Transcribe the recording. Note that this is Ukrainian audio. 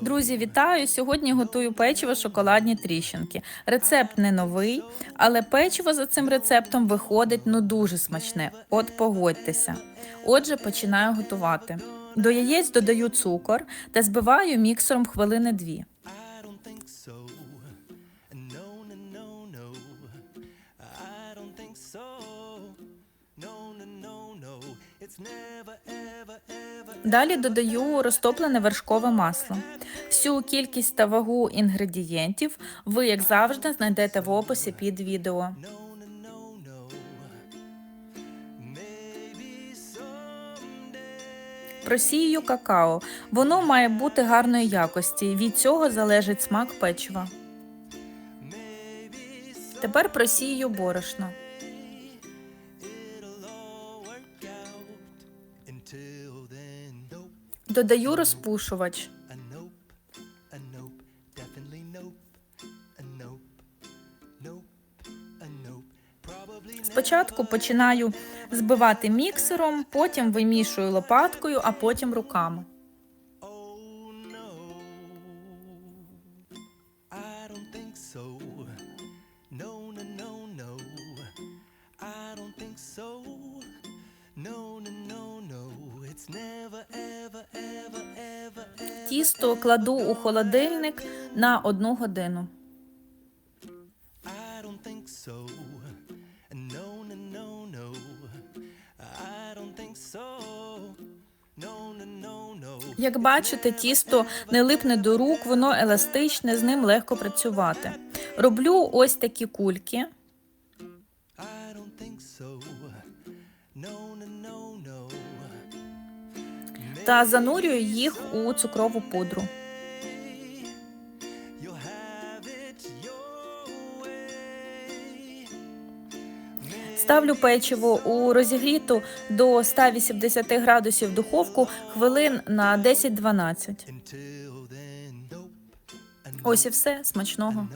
Друзі, вітаю! Сьогодні готую печиво шоколадні тріщинки. Рецепт не новий, але печиво за цим рецептом виходить ну дуже смачне. От погодьтеся. Отже, починаю готувати. До яєць додаю цукор та збиваю міксером хвилини дві. Далі додаю розтоплене вершкове масло. Всю кількість та вагу інгредієнтів ви, як завжди, знайдете в описі під відео. Просію какао. Воно має бути гарної якості. Від цього залежить смак печива. Тепер просію борошно. Nope. розпушувач. Спочатку починаю збивати міксером, потім вимішую лопаткою, а потім руками. Тісто кладу у холодильник на одну годину. Як бачите, тісто не липне до рук, воно еластичне, з ним легко працювати. Роблю ось такі кульки. I don't think so. Та занурюю їх у цукрову пудру. Ставлю печиво у розігріту до 180 градусів духовку хвилин на 10-12. Until then, nope. A Ось і все смачного.